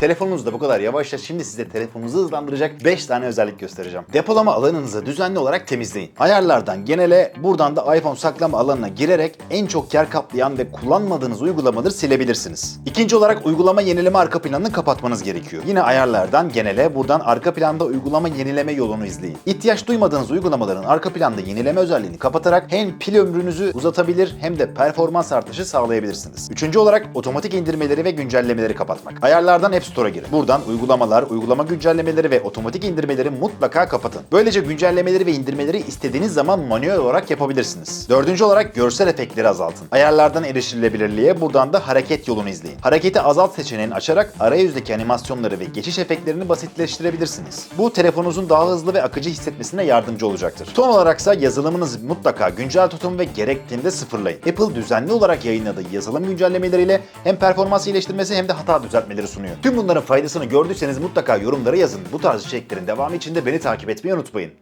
Telefonunuz da bu kadar yavaşsa şimdi size telefonunuzu hızlandıracak 5 tane özellik göstereceğim. Depolama alanınızı düzenli olarak temizleyin. Ayarlardan genele, buradan da iPhone saklama alanına girerek en çok yer kaplayan ve kullanmadığınız uygulamaları silebilirsiniz. İkinci olarak uygulama yenileme arka planını kapatmanız gerekiyor. Yine ayarlardan genele, buradan arka planda uygulama yenileme yolunu izleyin. İhtiyaç duymadığınız uygulamaların arka planda yenileme özelliğini kapatarak hem pil ömrünüzü uzatabilir hem de performans artışı sağlayabilirsiniz. Üçüncü olarak otomatik indirmeleri ve güncellemeleri kapatmak. Ayarlardan App Store'a girin. Buradan uygulamalar, uygulama güncellemeleri ve otomatik indirmeleri mutlaka kapatın. Böylece güncellemeleri ve indirmeleri istediğiniz zaman manuel olarak yapabilirsiniz. Dördüncü olarak görsel efektleri azaltın. Ayarlardan erişilebilirliğe buradan da hareket yolunu izleyin. Hareketi azalt seçeneğini açarak arayüzdeki animasyonları ve geçiş efektlerini basitleştirebilirsiniz. Bu telefonunuzun daha hızlı ve akıcı hissetmesine yardımcı olacaktır. Son olaraksa yazılımınızı mutlaka güncel tutun ve gerektiğinde sıfırlayın. Apple düzenli olarak yayınladığı yazılım güncellemeleriyle hem performans iyileştirmesi hem de hata düzeltmeleri sunuyor. Tüm bunların faydasını gördüyseniz mutlaka yorumlara yazın. Bu tarz içeriklerin devamı için de beni takip etmeyi unutmayın.